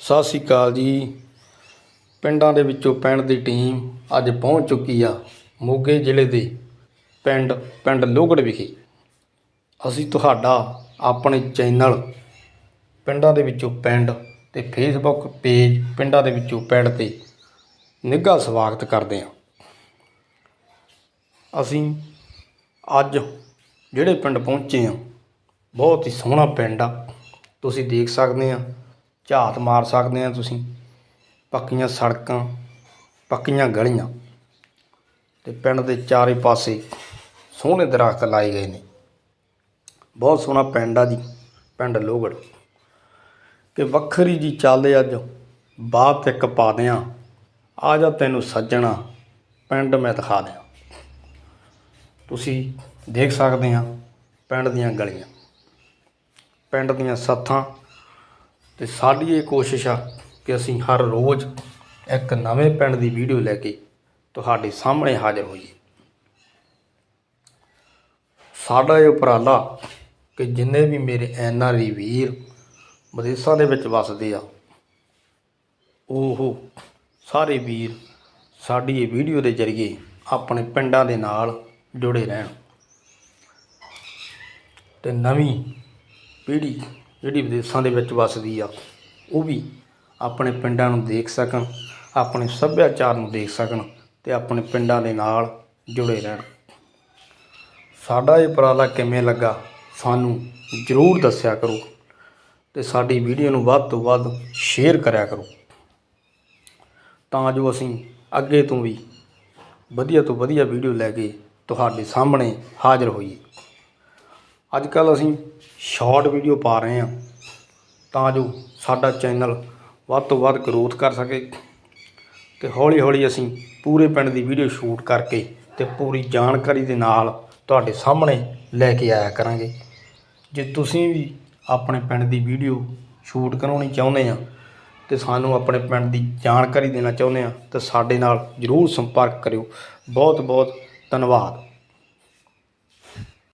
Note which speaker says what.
Speaker 1: ਸਤਿ ਸ਼੍ਰੀ ਅਕਾਲ ਜੀ। ਪਿੰਡਾਂ ਦੇ ਵਿੱਚੋਂ ਪਿੰਡ ਦੀ ਟੀਮ ਅੱਜ ਪਹੁੰਚ ਚੁੱਕੀ ਆ ਮੋਗੇ ਜ਼ਿਲ੍ਹੇ ਦੇ ਪਿੰਡ ਪਿੰਡ ਲੋਗੜ ਵਿਖੇ। ਅਸੀਂ ਤੁਹਾਡਾ ਆਪਣੇ ਚੈਨਲ ਪਿੰਡਾਂ ਦੇ ਵਿੱਚੋਂ ਪਿੰਡ ਤੇ ਫੇਸਬੁੱਕ ਪੇਜ ਪਿੰਡਾਂ ਦੇ ਵਿੱਚੋਂ ਪਿੰਡ ਤੇ ਨਿੱਘਾ ਸਵਾਗਤ ਕਰਦੇ ਹਾਂ। ਅਸੀਂ ਅੱਜ ਜਿਹੜੇ ਪਿੰਡ ਪਹੁੰਚੇ ਹਾਂ, ਬਹੁਤ ਹੀ ਸੋਹਣਾ ਪਿੰਡ ਆ। ਤੁਸੀਂ ਦੇਖ ਸਕਦੇ ਆ ਝਾਤ ਮਾਰ ਸਕਦੇ ਆ ਤੁਸੀਂ। ਪੱਕੀਆਂ ਸੜਕਾਂ, ਪੱਕੀਆਂ ਗਲੀਆਂ ਤੇ ਪਿੰਡ ਦੇ ਚਾਰੇ ਪਾਸੇ ਸੋਹਣੇ ਦਰਖਤ ਲਾਏ ਗਏ ਨੇ। ਬਹੁਤ ਸੋਹਣਾ ਪਿੰਡ ਆ ਜੀ, ਪਿੰਡ ਲੋਗੜ ਕਿ ਵੱਖਰੀ ਜੀ ਚੱਲਦੇ ਅੱਜ ਬਾਤ ਇੱਕ ਪਾ ਦਿਆਂ, ਆ ਜਾ ਤੈਨੂੰ ਸੱਜਣਾ, ਪਿੰਡ ਮੈਂ ਦਿਖਾ ਦਿਆਂ। ਤੁਸੀਂ ਦੇਖ ਸਕਦੇ ਆ ਪਿੰਡ ਦੀਆਂ ਗਲੀਆਂ, ਪਿੰਡ ਦੀਆਂ ਸੱਥਾਂ ਤੇ ਸਾਡੀ ਇਹ ਕੋਸ਼ਿਸ਼ ਆ ਕਿ ਅਸੀਂ ਹਰ ਰੋਜ਼ ਇੱਕ ਨਵੇਂ ਪਿੰਡ ਦੀ ਵੀਡੀਓ ਲੈ ਕੇ ਤੁਹਾਡੇ ਸਾਹਮਣੇ ਹਾਜ਼ਰ ਹੋਈਏ। ਸਾਡਾ ਇਹ ਉਪਰਾਲਾ ਕਿ ਜਿੰਨੇ ਵੀ ਮੇਰੇ ਐਨ ਆਰ ਐਨਆਰਈ ਵੀਰ ਵਿਦੇਸ਼ਾਂ ਦੇ ਵਿੱਚ ਵੱਸਦੇ ਆ, ਉਹ ਸਾਰੇ ਵੀਰ ਸਾਡੀ ਇਹ ਵੀਡੀਓ ਦੇ ਜ਼ਰੀਏ ਆਪਣੇ ਪਿੰਡਾਂ ਦੇ ਨਾਲ ਜੁੜੇ ਰਹਿਣ। ਤੇ ਨਵੀਂ ਪੀੜ੍ਹੀ ਜਿਹੜੀ ਵਿਦੇਸ਼ਾਂ ਦੇ ਵਿੱਚ ਵੱਸਦੀ ਆ, ਉਹ ਵੀ ਆਪਣੇ ਪਿੰਡਾਂ ਨੂੰ ਦੇਖ ਸਕਣ, ਆਪਣੇ ਸੱਭਿਆਚਾਰ ਨੂੰ ਦੇਖ ਸਕਣ ਤੇ ਆਪਣੇ ਪਿੰਡਾਂ ਦੇ ਨਾਲ ਜੁੜੇ ਰਹਿਣ। ਸਾਡਾ ਇਹ ਉਪਰਾਲਾ ਕਿਵੇਂ ਲੱਗਾ, ਸਾਨੂੰ ਜ਼ਰੂਰ ਦੱਸਿਆ ਕਰੋ ਤੇ ਸਾਡੀ ਵੀਡੀਓ ਨੂੰ ਵੱਧ ਤੋਂ ਵੱਧ ਸ਼ੇਅਰ ਕਰਿਆ ਕਰੋ। ਤਾਂ ਜੋ ਅਸੀਂ ਅੱਗੇ ਤੋਂ ਵੀ ਵਧੀਆ ਤੋਂ ਵਧੀਆ ਵੀਡੀਓ ਲੈ ਕੇ ਤੁਹਾਡੇ ਸਾਹਮਣੇ ਹਾਜ਼ਰ ਹੋਈਏ। ਅੱਜ ਕੱਲ ਅਸੀਂ ਸ਼ਾਰਟ ਵੀਡੀਓ ਪਾ ਰਹੇ ਹਾਂ ਤਾਂ ਜੋ ਸਾਡਾ ਚੈਨਲ ਵੱਧ ਤੋਂ ਵੱਧ ਗਰੋਥ ਕਰ ਸਕੇ ਤੇ ਹੌਲੀ ਹੌਲੀ ਅਸੀਂ ਪੂਰੇ ਪਿੰਡ ਦੀ ਵੀਡੀਓ ਸ਼ੂਟ ਕਰਕੇ ਤੇ ਪੂਰੀ ਜਾਣਕਾਰੀ ਦੇ ਨਾਲ ਤੁਹਾਡੇ ਸਾਹਮਣੇ ਲੈ ਕੇ ਆਇਆ ਕਰਾਂਗੇ। ਜੇ ਤੁਸੀਂ ਵੀ ਆਪਣੇ ਪਿੰਡ ਦੀ ਵੀਡੀਓ ਸ਼ੂਟ ਕਰਾਉਣੀ ਚਾਹੁੰਦੇ ਆ ਤੇ ਸਾਨੂੰ ਆਪਣੇ ਪਿੰਡ ਦੀ ਜਾਣਕਾਰੀ ਦੇਣਾ ਚਾਹੁੰਦੇ ਆ ਤਾਂ ਸਾਡੇ ਨਾਲ ਜਰੂਰ ਸੰਪਰਕ ਕਰਿਓ। ਬਹੁਤ ਬਹੁਤ ਧੰਨਵਾਦ।